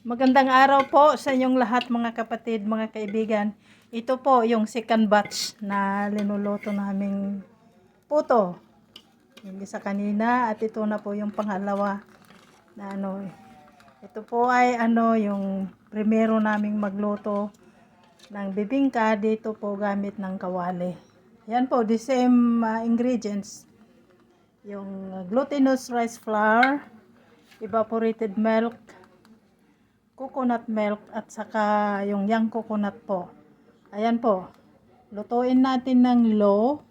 Magandang araw po sa inyong lahat mga kapatid, mga kaibigan. Ito po yung second batch na linuluto naming puto. Yung isa kanina at ito na po yung pangalawa na ano. Ito po ay ano yung primero naming magluto ng bibingka dito po gamit ng kawali. Yan po, the same uh, ingredients. Yung glutinous rice flour, evaporated milk, coconut milk at saka yung young coconut po. Ayan po. Lutuin natin ng low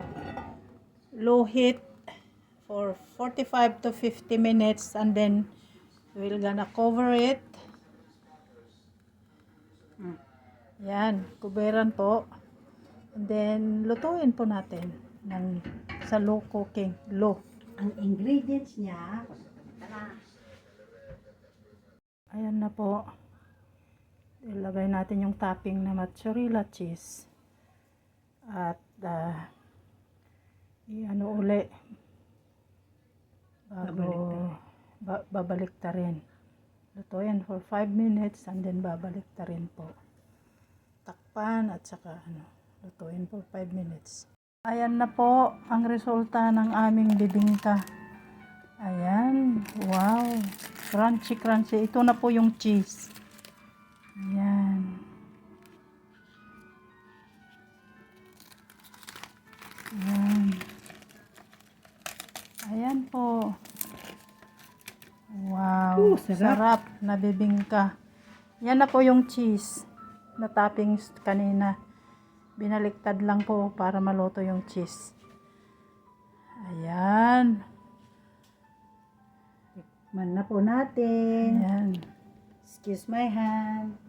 low heat for 45 to 50 minutes and then we're gonna cover it. Yan, kuberan po. And then lutuin po natin ng sa low cooking, low. Ang ingredients niya, Ayan na po. Ilagay natin yung topping na mozzarella cheese. At uh, i-ano uli. Bago ba, babalik ta rin. Lutuin for 5 minutes and then babalik ta rin po. Takpan at saka ano, lutuin for 5 minutes. Ayan na po ang resulta ng aming bibingka. Ayan. Wow. Crunchy, crunchy. Ito na po yung cheese. Ayan. Ayan. Ayan po. Wow. Ooh, sarap. sarap na bibingka. Yan na po yung cheese na toppings kanina. Binaliktad lang po para maluto yung cheese. Ayan. man na po natin. Ayan. Excuse my hand.